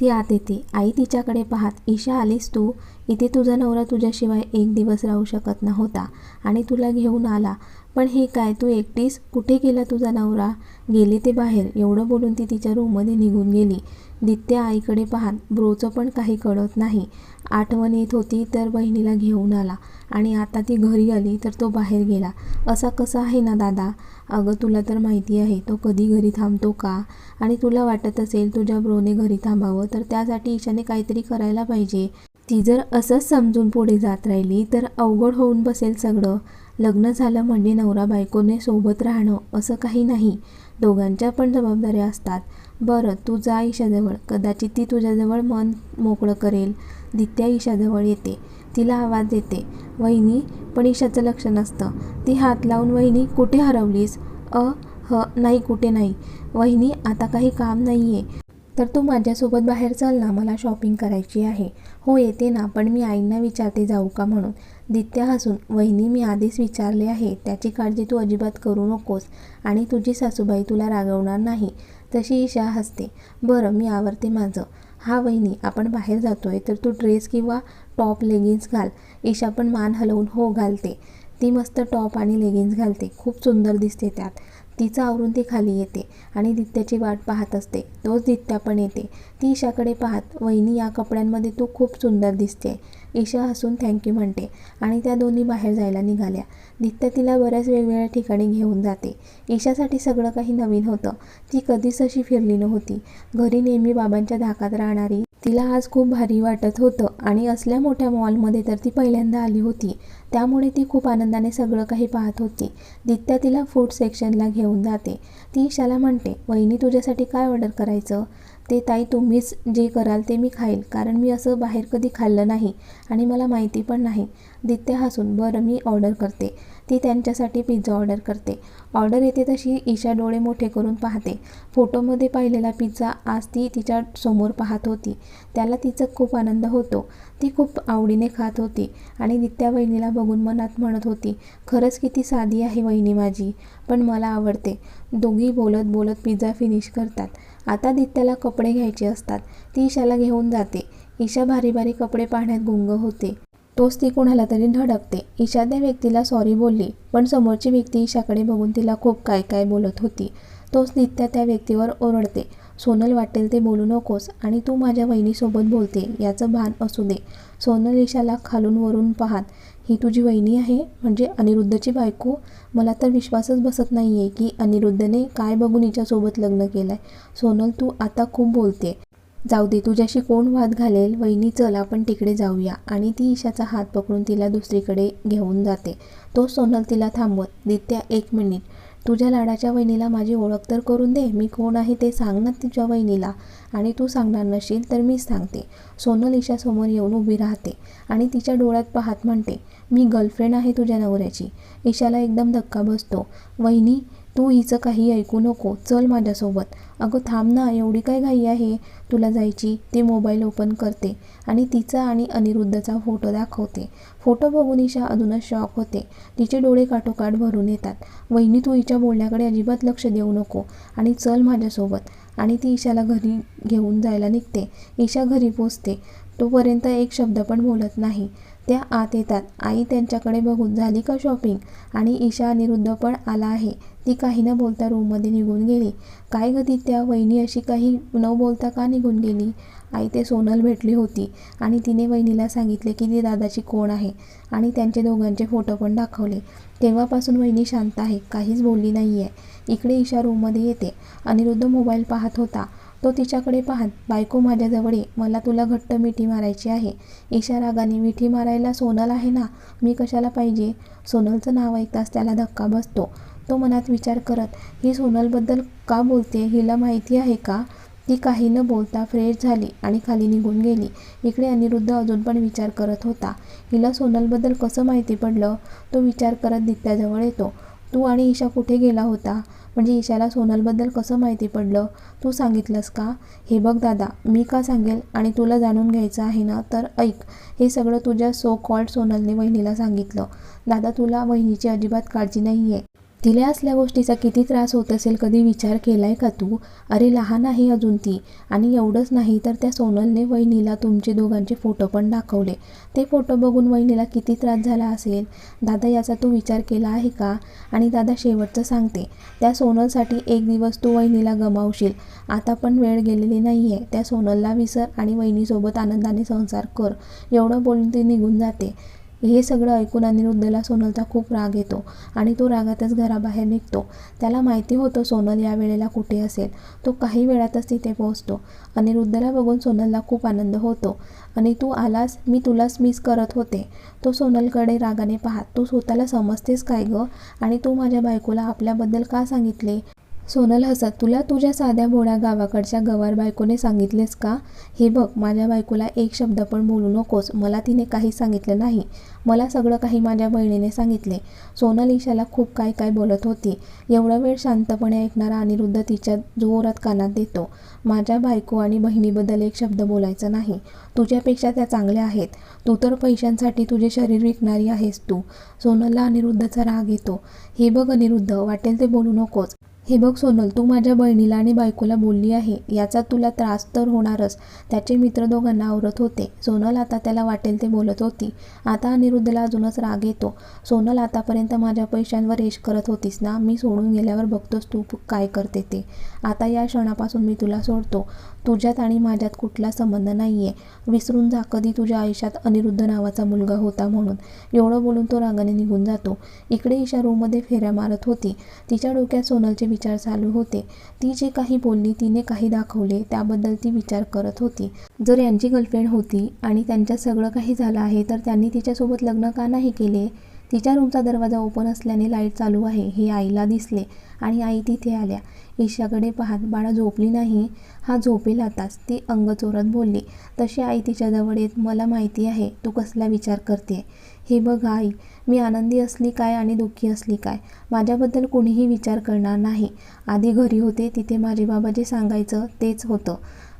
ती आत येते. आई तिच्याकडे पाहत ईशा आलीस तू? इथे तुझा नवरा तुझ्याशिवाय एक दिवस राहू शकत नव्हता आणि तुला घेऊन आला. पण हे काय तू एकटीस? कुठे गेला तुझा नवरा? गेले ते बाहेर. एवढं बोलून ती तिच्या रूममध्ये निघून गेली. दित्या आईकडे पाहत ब्रोचं पण काही कळत नाही. आठवण येत होती तर बहिणीला घेऊन आला आणि आता ती घरी आली तर तो बाहेर गेला. असा कसा आहे ना दादा? अगं तुला तर माहिती आहे तो कधी घरी थांबतो का? आणि तुला वाटत असेल तुझ्या ब्रोने घरी थांबावं तर त्यासाठी ईशाने काहीतरी करायला पाहिजे. ती जर असंच समजून पुढे जात राहिली तर अवघड होऊन बसेल सगळं. लग्न झालं म्हणजे नवरा बायकोने सोबत राहणं असं काही नाही. दोघांच्या पण जबाबदाऱ्या असतात. बरं तू जा ईशाजवळ. कदाचित ती तुझ्याजवळ मन मोकळं करेल. दित्या ईशाजवळ येते. तिला आवाज देते. वहिनी पण ईशाचं लक्ष नसतं. ती हात लावून वहिनी कुठे हरवलीस? अ ह नाही कुठे नाही. वहिनी आता काही काम नाही आहे तर तू माझ्यासोबत बाहेर चल ना मला शॉपिंग करायची आहे. हो येते ना. पण मी आईंना विचारते जाऊ का? म्हणून. दित्या हसून वहिनी मी आधीच विचारले आहे. त्याची काळजी तू अजिबात करू नकोस आणि तुझी सासूबाई तुला रागवणार नाही. तशी ईशा हसते. बरं मी आवरते माझं. हा वहिनी आपण बाहेर जातोय तर तू ड्रेस किंवा टॉप लेगिन्स घाल. ईशा पण मान हलवून हो घालते. ती मस्त टॉप आणि लेगिन्स घालते. खूप सुंदर दिसते त्यात. तिचं आवरून ती खाली येते आणि दित्याची वाट पाहत असते. तोच दित्या पण येते. ती ईशाकडे पाहत वहिनी या कपड्यांमध्ये तू खूप सुंदर दिसते ईशा हसून थँक्यू म्हणते आणि त्या दोन्ही बाहेर जायला निघाल्या. दित्या तिला बऱ्याच वेगवेगळ्या ठिकाणी घेऊन जाते. ईशासाठी सगळं काही नवीन होतं. ती कधीच अशी फिरली नव्हती. घरी नेहमी बाबांच्या धाकात राहणारी तिला आज खूप भारी वाटत होतं आणि असल्या मोठ्या मॉलमध्ये तर ती पहिल्यांदा आली होती. त्यामुळे ती खूप आनंदाने सगळं काही पाहत होती. दित्या तिला फूड सेक्शनला घेऊन जाते. ती ईशाला म्हणते वहिनी तुझ्यासाठी काय ऑर्डर करायचं? ते ताई तुम्हीच जे कराल ते मी खाईल कारण मी असं बाहेर कधी खाल्लं नाही आणि मला माहिती पण नाही. दित्या हसून बरं मी ऑर्डर करते. ती त्यांच्यासाठी पिझ्झा ऑर्डर करते. ऑर्डर येते तशी ईशा डोळे मोठे करून पाहते. फोटोमध्ये पाहिलेला पिझ्झा आज ती तिच्या समोर पाहत होती. त्याला तिचा खूप आनंद होतो. ती खूप आवडीने खात होती आणि नित्या वहिनीला बघून मनात म्हणत होती खरंच किती साधी आहे वहिनी माझी पण मला आवडते. दोघी बोलत बोलत पिझ्झा फिनिश करतात. आता दित्याला कपडे घ्यायचे असतात. ती ईशाला घेऊन जाते. ईशा भारी भारी कपडे पाहण्यात गुंग होते. तोच ती कुणाला तरी धडकते. ईशा त्या व्यक्तीला सॉरी बोलली पण समोरची व्यक्ती ईशाकडे बघून तिला खूप काय काय बोलत होती. तोच नित्या त्या व्यक्तीवर ओरडते. सोनल वाटेल ते बोलू नकोस आणि तू माझ्या वहिनीसोबत बोलते याचं भान असू दे. सोनल ईशाला खालून वरून पाहत ही तुझी वहिनी आहे? म्हणजे अनिरुद्धची बायको? मला तर विश्वासच बसत नाही आहे की अनिरुद्धने काय बघून हिच्यासोबत लग्न केलं आहे सोनल तू आता खूप बोलते. जाऊ दे तुझ्याशी कोण वाद घालेल? वहिनी चल आपण तिकडे जाऊया. आणि ती ईशाचा हात पकडून तिला दुसरीकडे घेऊन जाते. तो सोनल तिला थांबवत दित्या एक मिनिट. तुझ्या लाडाच्या वहिनीला माझी ओळख तर करून दे. मी कोण आहे ते सांग ना तुझ्या वहिनीला. आणि तू सांगणार नशील तर मीच सांगते. सोनल ईशासमोर येऊन उभी राहते आणि तिच्या डोळ्यात पाहत म्हणते मी गर्लफ्रेंड आहे तुझ्या नवऱ्याची. ईशाला एकदम धक्का बसतो वहिनी तू हिचं काही ऐकू नको. चल माझ्यासोबत. अगं थांब ना एवढी काय घाई आहे? तुला जायची ती मोबाईल ओपन करते आणि तिचा आणि अनिरुद्धचा फोटो दाखवते. फोटो बघून ईशा अजूनच शॉक होते. तिचे डोळे काठोकाठ भरून येतात. वहिनी तू हिच्या बोलण्याकडे अजिबात लक्ष देऊ नको आणि चल माझ्यासोबत. आणि ती ईशाला घरी घेऊन जायला निघते. ईशा घरी पोचते. तोपर्यंत एक शब्द पण बोलत नाही. त्या आत येतात. आई त्यांच्याकडे बघून झाली का शॉपिंग? आणि ईशा अनिरुद्ध पण आला आहे. ती काही न बोलता रूममध्ये निघून गेली. काय गती त्या वहिनी अशी काही न बोलता का निघून गेली? आई ते सोनल भेटली होती आणि तिने वहिनीला सांगितले की ती दादाची कोण आहे आणि त्यांचे दोघांचे फोटो पण दाखवले. तेव्हापासून वहिनी शांत आहे काहीच बोलली नाही आहे इकडे ईशा रूममध्ये येते. अनिरुद्ध मोबाईल पाहत होता. तो तिच्याकडे पाहत बायको माझ्याजवळ ये मला तुला घट्ट मिठी मारायची आहे. ईशा रागाने मिठी मारायला सोनल आहे ना? मी कशाला पाहिजे? सोनलचं नाव ऐकताच त्याला धक्का बसतो. तो मनात विचार करत ही सोनलबद्दल का बोलते? हिला माहिती आहे का? ती काही न बोलता फ्रेश झाली आणि खाली निघून गेली. इकडे अनिरुद्ध अजून पण विचार करत होता. हिला सोनलबद्दल कसं माहिती पडलं? तो विचार करत दित्याजवळ येतो. तू आणि ईशा कुठे गेला होता? म्हणजे ईशाला सोनलबद्दल कसं माहिती पडलं? तू सांगितलंस का? हे बघ दादा मी का सांगेल आणि तुला जाणून घ्यायचं आहे ना तर ऐक. हे सगळं तुझ्या सो कॉल्ड सोनलने वहिनीला सांगितलं. दादा तुला वहिनीची अजिबात काळजी नाही आहे तिला असल्या गोष्टीचा किती त्रास होत असेल कधी विचार केलाय का तू? अरे लहान आहे अजून ती. आणि एवढंच नाही तर त्या सोनलने वहिनीला तुमचे दोघांचे फोटो पण दाखवले. ते फोटो बघून वहिनीला किती त्रास झाला असेल? दादा याचा तू विचार केला आहे का? आणि दादा शेवटचं सांगते. त्या सोनलसाठी एक दिवस तू वहिनीला गमावशील. आता पण वेळ गेलेली नाही आहे त्या सोनलला विसर आणि वहिनीसोबत आनंदाने संसार कर. एवढं बोलून ती निघून जाते. हे सगळं ऐकून अनिरुद्धला सोनलचा खूप राग येतो आणि तो रागातच घराबाहेर निघतो. त्याला माहिती होतं सोनल या वेळेला कुठे असेल. तो काही वेळातच तिथे पोहोचतो. अनिरुद्धला बघून सोनलला खूप आनंद होतो. आणि तू आलास? मी तुलाच मिस करत होते. तो सोनलकडे रागाने पाहात तू स्वतःला समजतेस काय गं? आणि तू माझ्या बायकोला आपल्याबद्दल का सांगितले? सोनल हसत तुला तुझ्या साध्या भोळ्या गावाकडच्या गवार बायकोने सांगितलेस का? हे बघ माझ्या बायकोला एक शब्द पण बोलू नकोस. मला तिने काही सांगितलं नाही. मला सगळं काही माझ्या बहिणीने सांगितले. सोनल ईशाला खूप काय काय बोलत होती. एवढा वेळ शांतपणे ऐकणारा अनिरुद्ध तिच्या जोरात कानात देतो. माझ्या बायको आणि बहिणीबद्दल एक शब्द बोलायचा नाही. तुझ्यापेक्षा त्या चांगल्या आहेत. तू तर पैशांसाठी तुझे शरीर विकणारी आहेस तू. सोनलला अनिरुद्धचा राग येतो. हे बघ अनिरुद्ध वाटेल ते बोलू नकोस. हे बघ सोनल तू माझ्या बहिणीला आणि बायकोला बोलली आहे. याचा तुला त्रास तर होणारच. त्याचे मित्र दोघांना आवरत होते. सोनल आता त्याला वाटेल ते बोलत होती. आता अनिरुद्धला अजूनच राग येतो. सोनल आतापर्यंत माझ्या पैशांवर यश करत होतीस ना? मी सोडून गेल्यावर बघतोस तू काय करते ते. आता या क्षणापासून मी तुला सोडतो. तुझ्यात आणि माझ्यात कुठला संबंध नाही आहे विसरून जा कधी तुझ्या आयुष्यात अनिरुद्ध नावाचा मुलगा होता म्हणून. एवढं बोलून तो रागाने निघून जातो. इकडे ईशा रूममध्ये फेऱ्या मारत होती. तिच्या डोक्यात सोनलचे विचार चालू होते. ती जे काही बोलली तिने काही दाखवले त्याबद्दल ती विचार करत होती. जर यांची गर्लफ्रेंड होती आणि त्यांच्यात सगळं काही झालं आहे तर त्यांनी तिच्यासोबत लग्न का नाही केले? तिच्या रूमचा दरवाजा ओपन असल्याने लाइट चालू आहे हे आईला दिसले आणि आई तिथे आल्या. ईशाकडे पाहत बाळा झोपली नाही? हा झोपेल आताच ती अंग चोरत बोलली. तशी आई तिच्याजवळ येत मला माहिती आहे तू कसला विचार करते हे बघ आई मी आनंदी असली काय आणि दुःखी असली काय? माझ्याबद्दल कोणीही विचार करणार नाही. आधी घरी होते तिथे माझे बाबा जे सांगायचं तेच होतं.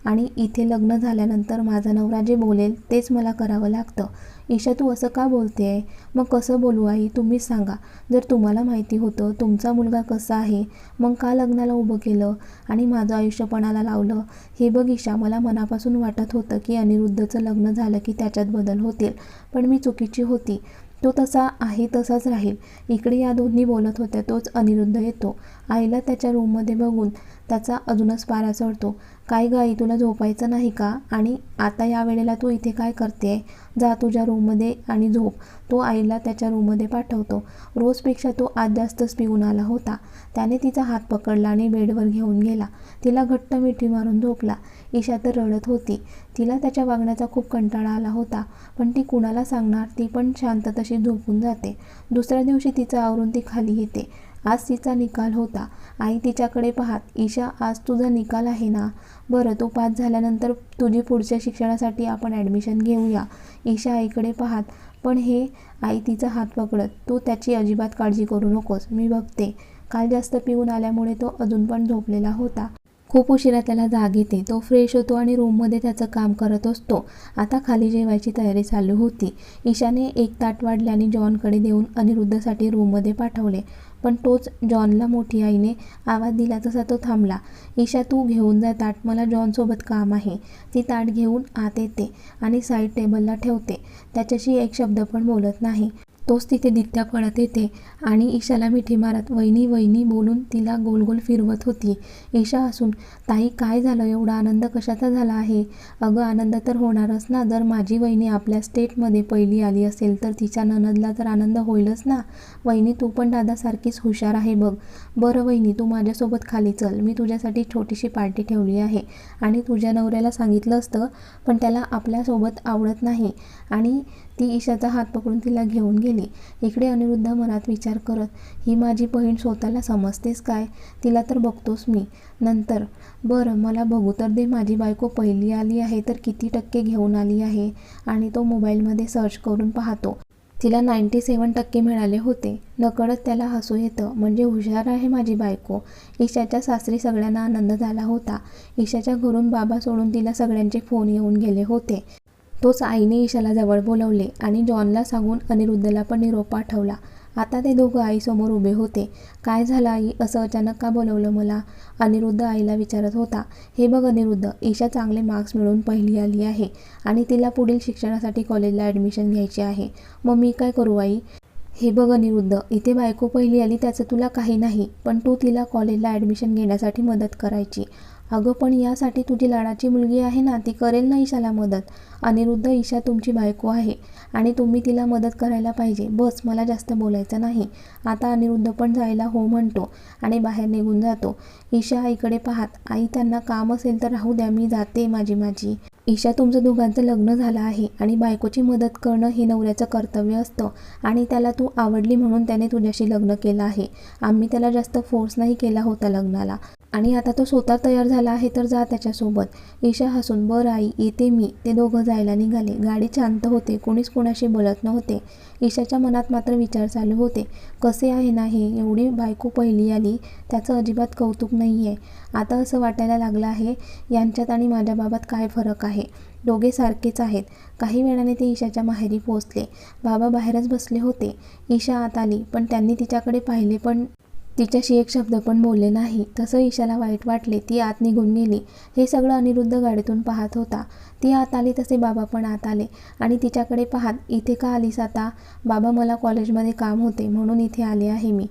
आणि इथे लग्न झाल्यानंतर माझा नवरा जे बोलेल तेच मला करावं लागतं. ईशा तू असं का बोलते आहे मग कसं बोलू आई? तुम्हीच सांगा. जर तुम्हाला माहिती होतं तुमचा मुलगा कसा आहे मग का लग्नाला उभं केलं आणि माझं आयुष्य पणाला लावलं? हे बघ ईशा मला मनापासून वाटत होतं की अनिरुद्धचं लग्न झालं की त्याच्यात बदल होतील. पण मी चुकीची होती. तो तसा आहे तसाच राहील. इकडे या दोन्ही बोलत होत्या तोच अनिरुद्ध येतो. आईला त्याच्या रूममध्ये बघून त्याचा अजूनच पारा चढतो. काय गाई तुला झोपायचं नाही का? आणि आता या वेळेला तू इथे काय करते जा तुझ्या रूममध्ये आणि झोप. तो आईला त्याच्या रूममध्ये पाठवतो. रोजपेक्षा तो आज जास्तच पिऊन आला होता. त्याने तिचा हात पकडला आणि बेडवर घेऊन गेला. तिला घट्ट मिठी मारून झोपला. ईशा तर रडत होती. तिला त्याच्या वागण्याचा खूप कंटाळा आला होता. पण ती कुणाला सांगणार? ती पण शांत तशी झोपून जाते. दुसऱ्या दिवशी तिचं आवरून ती खाली येते. आज तिचा निकाल होता. आई तिच्याकडे पाहत ईशा आज तुझा निकाल आहे ना? बरं तो पास झाल्यानंतर तुझी पुढच्या शिक्षणासाठी आपण ॲडमिशन घेऊया. ईशा आईकडे पाहत पण हे आई तिचा हात पकडत तू त्याची अजिबात काळजी करू नकोस मी बघते. काल जास्त पिऊन आल्यामुळे तो अजून पण झोपलेला होता. खूप उशिरा त्याला जाग येते. तो फ्रेश होतो आणि रूममध्ये त्याचं काम करत असतो. आता खाली जेवायची तयारी चालू होती. ईशाने एक ताट वाढल्याने जॉनकडे देऊन अनिरुद्धसाठी रूममध्ये पाठवले. पण तोच जॉनला मोठी आईने आवाज दिला तसा तो थांबला. ईशा तू घेऊन जा ताट. मला जॉनसोबत काम आहे. ती ताट घेऊन आत येते आणि साईड टेबलला ठेवते. त्याच्याशी एक शब्द पण बोलत नाही. तोच तिथे दित्या पळत येते आणि ईशाला मिठी मारत वहिनी वहिनी बोलून तिला गोल गोल फिरवत होती. ईशा असून ताई काय झालं? एवढा आनंद कशाचा झाला आहे? अगं आनंद तर होणारच ना. जर माझी वहिनी आपल्या स्टेटमध्ये पहिली आली असेल तर तिच्या ननदला तर आनंद होईलच ना. वहिनी तू पण दादासारखीच हुशार आहे बघ. बरं वहिनी तू माझ्यासोबत खाली चल. मी तुझ्यासाठी छोटीशी पार्टी ठेवली आहे आणि तुझ्या नवऱ्याला सांगितलं असतं पण त्याला आपल्यासोबत आवडत नाही. आणि ती ईशाचा हात पकडून तिला घेऊन गेली. इकडे अनिरुद्ध मनात विचार करत ही माझी बहीण स्वतःला समजतेस काय? तिला तर बघतोस मी. नंतर बरं मला बघू तर दे. माझी बायको पहिली आली आहे तर किती टक्के घेऊन आली आहे? आणि तो मोबाईलमध्ये सर्च करून पाहतो. तिला नाईंटी सेवन टक्के मिळाले होते. नकळत त्याला हसू येतं. म्हणजे हुशार आहे माझी बायको. ईशाच्या सासरी सगळ्यांना आनंद झाला होता. ईशाच्या घरून बाबा सोडून तिला सगळ्यांचे फोन येऊन गेले होते. तोच आईने ईशाला जवळ बोलवले आणि जॉनला सांगून अनिरुद्धला पण निरोप पाठवला. आता ते दोघं आईसमोर उभे होते. काय झालं आई? असं अचानक का बोलवलं मला? अनिरुद्ध आईला विचारत होता. हे बघ अनिरुद्ध ईशा चांगले मार्क्स मिळवून पहिली आली आहे आणि तिला पुढील शिक्षणासाठी कॉलेजला ॲडमिशन घ्यायची आहे. मग मी काय करू आई? हे बघ अनिरुद्ध इथे बायको पहिली आली त्याचं तुला काही नाही पण तू तिला कॉलेजला ॲडमिशन घेण्यासाठी मदत करायची. अगं पण यासाठी तुझी लाडाची मुलगी आहे ना ती करेल ना ईशाला मदत? अनिरुद्ध ईशा तुमची बायको आहे आणि तुम्ही तिला मदत करायला पाहिजे. बस मला जास्त बोलायचं नाही. आता अनिरुद्ध पण जायला हो म्हणतो आणि बाहेर निघून जातो. ईशा आईकडे पाहात आई त्यांना काम असेल तर राहू द्या मी जाते माझी माझी. ईशा तुमचं दोघांचं लग्न झालं आहे आणि बायकोची मदत करणं हे नवऱ्याचं कर्तव्य असतं आणि त्याला तू आवडली म्हणून त्याने तुझ्याशी लग्न केलं आहे. आम्ही त्याला जास्त फोर्स नाही केला होता लग्नाला. आणि आता तो स्वतः तयार झाला आहे तर जा त्याच्यासोबत. ईशा हसून बरं आई येते मी. ते दोघं जायला निघाले. गाडी शांत होते. कोणीच कोणाशी बोलत नव्हते. ईशाच्या मनात मात्र विचार चालू होते. कसे आहे ना हे? एवढी बायको पहिली आली त्याचं अजिबात कौतुक नाही आहे आता असं वाटायला लागलं आहे यांच्यात आणि माझ्या बाबात काय फरक आहे? दोघे सारखेच आहेत. काही वेळाने ते ईशाच्या माहेरी पोहोचले. बाबा बाहेरच बसले होते. ईशा आत आली पण त्यांनी तिच्याकडे पाहिले पण तिच्याशी एक शब्द पण बोलले नाही. तसं ईशाला वाईट वाटले ती आत निघून गेली. हे सगळं अनिरुद्ध गाडीतून पाहत होता. ती आत आली तसे बाबा पण आत आले. आणि तिच्याकडे पाहत इथे का आलीस आता? बाबा मला कॉलेजमध्ये काम होते म्हणून इथे आले आहे मी.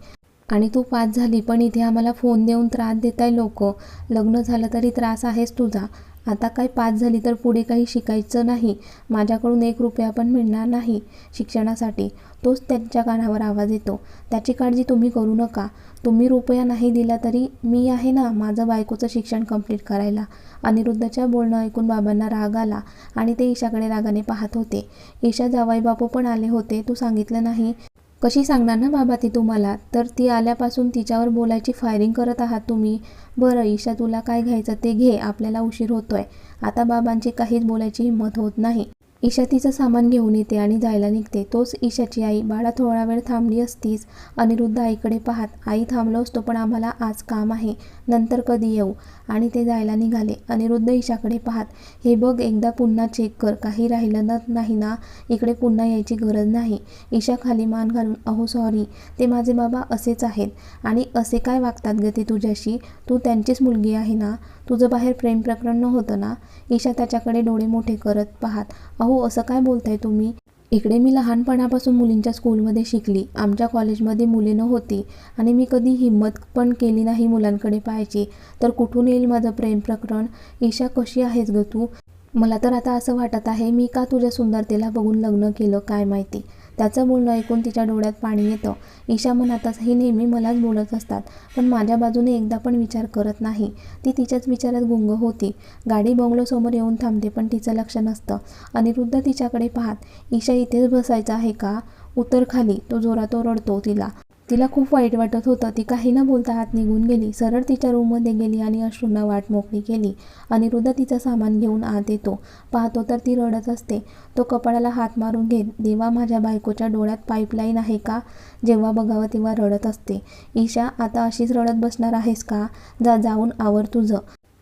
आणि तू पास झाली पण इथे आम्हाला फोन देऊन त्रास देताय लोक. लग्न झालं तरी त्रास आहेच तुझा. आता काय पास झाली तर पुढे काही शिकायचं नाही. माझ्याकडून एक रुपया पण मिळणार नाही शिक्षणासाठी. तोच त्यांच्या कानावर आवाज येतो. त्याची काळजी तुम्ही करू नका. तुम्ही रुपया नाही दिला तरी मी आहे ना माझं बायकोचं शिक्षण कंप्लीट करायला. अनिरुद्धच्या बोलणं ऐकून बाबांना राग आला आणि ते ईशाकडे रागाने पाहत होते. ईशा जावाई बापू पण आले होते. तू सांगितलं नाही. कशी सांगणार ना बाबा ती तुम्हाला? तर ती आल्यापासून तिच्यावर बोलायची फायरिंग करत आहात तुम्ही. बरं ईशा तुला काय घ्यायचं ते घे. आपल्याला उशीर होतोय. आता बाबांची काहीच बोलायची हिंमत होत नाही. ईशा तिचं सामान घेऊन येते आणि जायला निघते. तोच ईशाची आई. बाळा थोडा वेळ थांबली असतीस. अनिरुद्ध आईकडे पाहत आई थांबलो असतो पण आम्हाला आज काम आहे. नंतर कधी येऊ? आणि ते जायला निघाले. अनिरुद्ध ईशाकडे पाहत हे बघ एकदा पुन्हा चेक कर. काही राहिलं ना नाही ना? इकडे पुन्हा यायची गरज नाही. ईशा खाली मान घालून अहो सॉरी ते माझे बाबा असेच आहेत. आणि असे काय वागतात ग ते तुझ्याशी? तू त्यांचीच मुलगी आहे ना? तुझं बाहेर प्रेम प्रकरण नव्हतं ना? ईशा त्याच्याकडे डोळे मोठे करत पाहत अहो असं काय बोलताय तुम्ही? इकडे मी लहानपणापासून मुलींच्या स्कूलमध्ये शिकली. आमच्या कॉलेजमध्ये मुले नव्हती आणि मी कधी हिंमत पण केली नाही मुलांकडे पाहायची. तर कुठून येईल माझं प्रेम प्रकरण? ईशा कशी आहेस ग तू? मला तर आता असं वाटत आहे मी का तुझ्या सुंदरतेला बघून लग्न केलं काय माहिती? त्याचं बोलणं ऐकून तिच्या डोळ्यात पाणी येतं. ईशा मनातच ही नेहमी मलाच बोलत असतात पण माझ्या बाजूने एकदा पण विचार करत नाही. ती तिच्याच विचारात गुंग होती. गाडी बंगलोसमोर येऊन थांबते पण तिचं लक्ष नसतं. अनिरुद्ध तिच्याकडे पाहत ईशा इथेच बसायचं आहे का? उतर खाली. तो जोरात ओरडतो तिला. तिला खूप वाईट वाटत होतं. ती काही न बोलता आत निघून गेली. सरळ तिच्या रूममध्ये गेली आणि अश्रूंना वाट मोकळी केली. अनिरुद्ध तिचं सामान घेऊन आत येतो. पाहतो तर ती रडत असते. तो कपाळाला हात मारून घेत देवा माझ्या बायकोच्या डोळ्यात पाईपलाईन आहे का? जेव्हा बघावं तेव्हा रडत असते. ईशा आता अशीच रडत बसणार आहेस का? जा जाऊन आवर तुझं.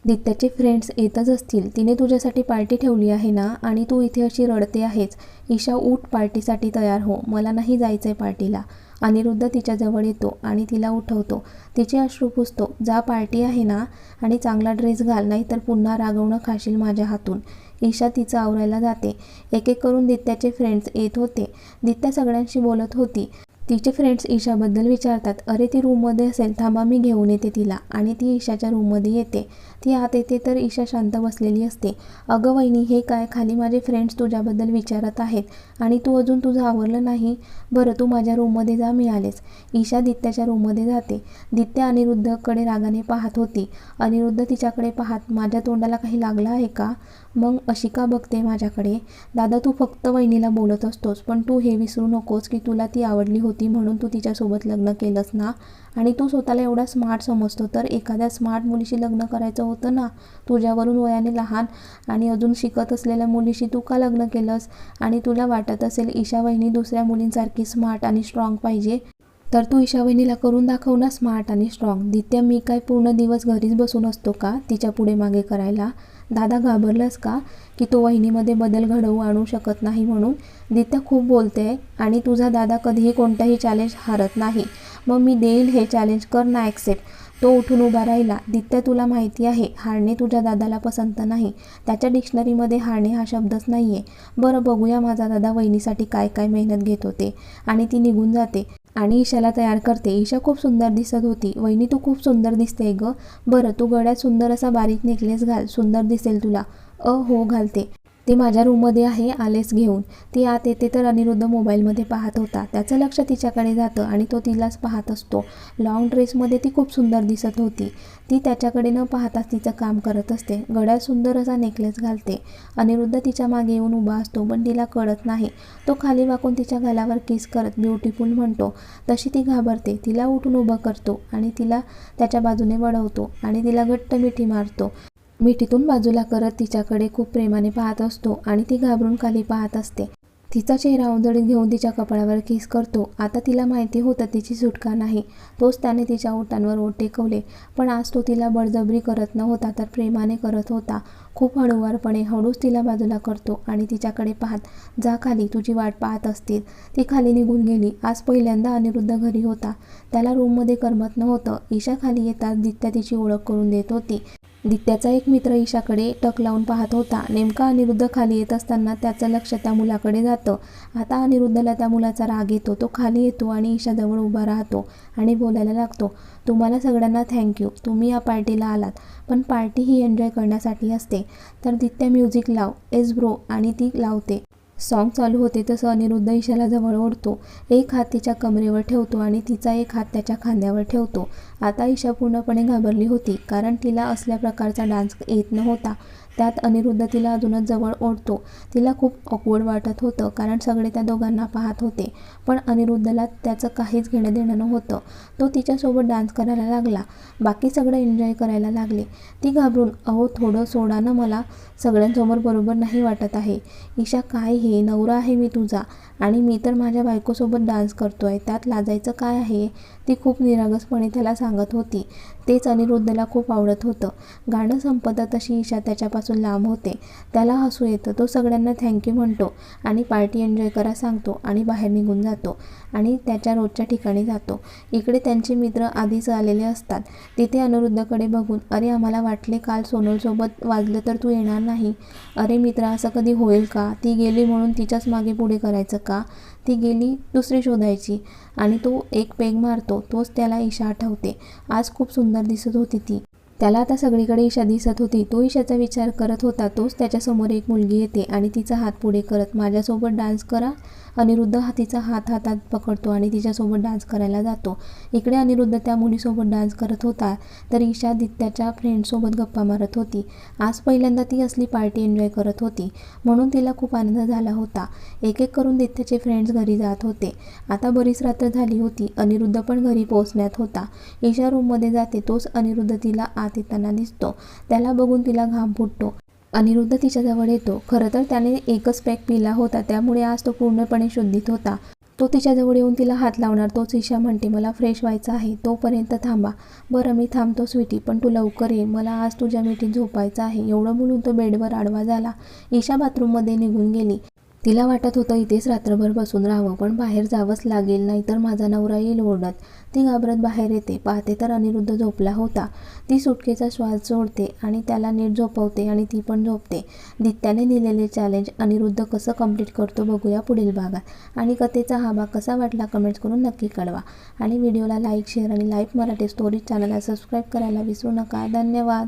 दित्याचे फ्रेंड्स येतच असतील. तिने तुझ्यासाठी पार्टी ठेवली आहे ना? आणि तू इथे अशी रडते आहेस. ईशा उठ पार्टीसाठी तयार हो. मला नाही जायचं आहे पार्टीला. अनिरुद्ध तिच्याजवळ येतो आणि तिला उठवतो. तिचे अश्रू पुसतो. जा पार्टी आहे ना? आणि चांगला ड्रेस घाल नाही तर पुन्हा रागवणं खाशील माझ्या हातून. ईशा तिचं आवरायला जाते. एक एक करून दित्याचे फ्रेंड्स येत होते. दित्या सगळ्यांशी बोलत होती. तिचे फ्रेंड्स ईशाबद्दल विचारतात अरे ती रूममध्ये असेल थांबा मी घेऊन येते तिला. आणि ती ईशाच्या रूममध्ये येते. ती आत येते तर ईशा शांत बसलेली असते. अगं वहिनी हे काय? खाली माझे फ्रेंड्स तुझ्याबद्दल विचारत आहेत आणि तू अजून तुझं आवरलं नाही? बरं तू माझ्या रूममध्ये जा मिळालेस. ईशा दित्याच्या रूममध्ये जाते. दित्या अनिरुद्धकडे रागाने पाहत होती. अनिरुद्ध तिच्याकडे पाहत माझ्या तोंडाला काही लागलं आहे का? मग अशी का बघते माझ्याकडे? दादा तू फक्त वहिनीला बोलत असतोस पण तू हे विसरू नकोस की तुला ती आवडली होती. म्हणून तू तिच्यासोबत लग्न केलंस ना? आणि तू स्वतःला एवढा स्मार्ट समजतो तर एखाद्या स्मार्ट मुलीशी लग्न करायचं होतं ना? तुझ्यावरून वयाने लहान आणि अजून शिकत असलेल्या मुलीशी तू का लग्न केलंस? आणि तुला वाटत असेल ईशा वहिनी दुसऱ्या मुलींसारखी स्मार्ट आणि स्ट्रॉंग पाहिजे? तर तू ईशा वहिनीला करून दाखव ना स्मार्ट आणि स्ट्रॉंग दित्या मी काय पूर्ण दिवस घरीच बसून असतो का तिच्या पुढे मागे करायला? दादा घाबरलास का? की तो वहिनीमध्ये बदल घडवू आणू शकत नाही म्हणून दित्या खूप बोलते आणि तुझा दादा कधीही कोणताही चॅलेंज हारत नाही. मग मी देईल हे चॅलेंज कर ना ॲक्सेप्ट तो उठून उभा राहिला. दित्या तुला माहिती आहे हारणे तुझ्या दादाला पसंत नाही. त्याच्या डिक्शनरीमध्ये हारणे हा शब्दच नाही आहे बरं बघूया माझा दादा वहिनीसाठी काय काय मेहनत घेत होते. आणि ती निघून जाते आणि ईशाला तयार करते. ईशा खूप सुंदर दिसत होती. वहिनी तू खूप सुंदर दिसते ग. बरं तू गळ्यात सुंदर असा बारीक नेकलेस घाल. सुंदर दिसेल तुला. अ हो घालते. ते माझ्या रूममध्ये आहे आलेस घेऊन. ती आत येते तर अनिरुद्ध मोबाईलमध्ये पाहत होता. त्याचं लक्ष तिच्याकडे जातं आणि तो तिलाच पाहत असतो. लॉंग ड्रेसमध्ये ती खूप सुंदर दिसत होती. ती त्याच्याकडे न पाहताच तिचं काम करत असते. गड्यात सुंदर असा नेकलेस घालते. अनिरुद्ध तिच्यामागे येऊन उभा असतो पण तिला कळत नाही. तो खाली वाकून तिच्या गालावर किस करत ब्युटिफुल म्हणतो. तशी ती घाबरते. तिला उठून उभं करतो आणि तिला त्याच्या बाजूने वळवतो आणि तिला घट्ट मिठी मारतो. मिठीतून बाजूला करत तिच्याकडे खूप प्रेमाने पाहत असतो आणि ती घाबरून खाली पाहत असते. तिचा चेहरा उजळीत घेऊन तिच्या कपाळावर किस करतो आता तिला माहिती होतं तिची सुटका नाही. तोच त्याने तिच्या ओटांवर ओट टेकवले पण आज तो तिला बळजबरी करत नव्हता तर प्रेमाने करत होता. खूप हळूवारपणे हळूच तिला बाजूला करतो आणि तिच्याकडे पाहत जा खाली तुझी वाट पाहत असतील. ती खाली निघून गेली. आज पहिल्यांदा अनिरुद्ध घरी होता. त्याला रूममध्ये करमत नव्हतं. ईशा खाली येताच दित्या तिची ओळख करून देत होती. दित्याचा एक मित्र ईशाकडे टक लावून पाहत होता. नेमका अनिरुद्ध खाली येत असताना त्याचं लक्ष त्या मुलाकडे जातं. आता अनिरुद्धला त्या मुलाचा राग येतो. तो खाली येतो आणि ईशाजवळ उभा राहतो आणि बोलायला लागतो. तुम्हाला सगळ्यांना थँक्यू तुम्ही या पार्टीला आलात. पण पार्टी ही एन्जॉय करण्यासाठी असते. तर दित्या म्युझिक लाव. एस ब्रो आणि ती लावते. सॉन्ग चालू होते तसं अनिरुद्ध ईशाला जवळ ओढतो. एक हात तिच्या कमरेवर ठेवतो आणि तिचा एक हात त्याच्या खांद्यावर ठेवतो. आता ईशा पूर्णपणे घाबरली होती कारण तिला असल्या प्रकारचा डान्स येत नव्हता. त्यात अनिरुद्ध तिला अजूनच जवळ ओढतो. तिला खूप ऑकवर्ड वाटत होतं कारण सगळे त्या दोघांना पाहत होते. पण अनिरुद्धला त्याचं काहीच घेणं देणं नव्हतं. तो तिच्यासोबत डान्स करायला लागला. बाकी सगळं एन्जॉय करायला लागले. ती घाबरून अहो थोडं सोडा ना मला. सगळ्यांसमोर बरोबर नाही वाटत आहे. ईशा काय हे? नवरा आहे मी तुझा. आणि मी तर माझ्या बायकोसोबत डान्स करतो आहे त्यात लाजायचं काय आहे? ती खूप निरागसपणे त्याला सांगत होती. तेच अनिरुद्धला खूप आवडत होतं. गाणं संपतं तशी ईशा त्याच्यापासून लांब होते. त्याला हसू येतं. तो सगळ्यांना थँक्यू म्हणतो आणि पार्टी एन्जॉय करा सांगतो आणि बाहेर निघून जातो आणि त्याच्या रोजच्या ठिकाणी जातो. इकडे त्यांचे मित्र आधीच आलेले असतात. तिथे अनिरुद्धकडे बघून अरे आम्हाला वाटले काल सोनलसोबत वाजलं तर तू येणार नाही. अरे मित्रा असं कधी होईल का? ती गेली म्हणून तिच्याच मागे पुढे करायचं का? ती गेली दुसरी शोधायची आणि तो एक पेग मारतो तोच त्याला ईशा आठवते आज खूप सुंदर दिसत होती ती. त्याला आता सगळीकडे ईशा दिसत होती. तो ईशाचा विचार करत होता. तोच त्याच्यासमोर एक मुलगी येते आणि तिचा हात पुढे करत माझ्यासोबत डान्स करा. अनिरुद्ध हा तिचा हात हातात पकडतो आणि तिच्यासोबत डान्स करायला जातो. इकडे अनिरुद्ध त्या मुलीसोबत डान्स करत होता तर ईशा दित्याच्या फ्रेंडसोबत गप्पा मारत होती. आज पहिल्यांदा ती असली पार्टी एन्जॉय करत होती म्हणून तिला खूप आनंद झाला होता. एक एक करून दित्याचे फ्रेंड्स घरी जात होते. आता बरीच रात्र झाली होती. अनिरुद्ध पण घरी पोहोचण्यात होता. ईशा रूममध्ये जाते तोच अनिरुद्ध तिला आत येताना दिसतो. त्याला बघून तिला घाम फुटतो. अनिरुद्ध तिच्याजवळ येतो. खरं तर त्याने एकच पॅक पिला होता. त्यामुळे आज तो पूर्णपणे शुद्धित होता. तो तिच्याजवळ येऊन तिला हात लावणार तोच ईशा म्हणते मला फ्रेश व्हायचं आहे. तोपर्यंत थांबा. बरं मी थांबतो स्वीटी. पण तू लवकर ये. मला आज तुझ्या मिठीत झोपायचं आहे. एवढं बोलून तो बेडवर आडवा झाला. ईशा बाथरूममध्ये निघून गेली. तिला वाटत होतं इथेच रात्रभर बसून राहावं पण बाहेर जावंच लागेल नाहीतर माझा नवरा येईल ओरडत. ती घाबरत बाहेर येते. पाहते तर अनिरुद्ध झोपला होता. ती सुटकेचा श्वास सोडते आणि त्याला नीट झोपवते आणि ती पण झोपते. दित्याने दिलेले चॅलेंज अनिरुद्ध कसं कंप्लीट करतो बघूया पुढील भागात. आणि कथेचा हा भाग कसा वाटला कमेंट्स करून नक्की कळवा. आणि व्हिडिओला लाईक शेअर आणि लाईव्ह मराठी स्टोरी चॅनलला सबस्क्राईब करायला विसरू नका. धन्यवाद.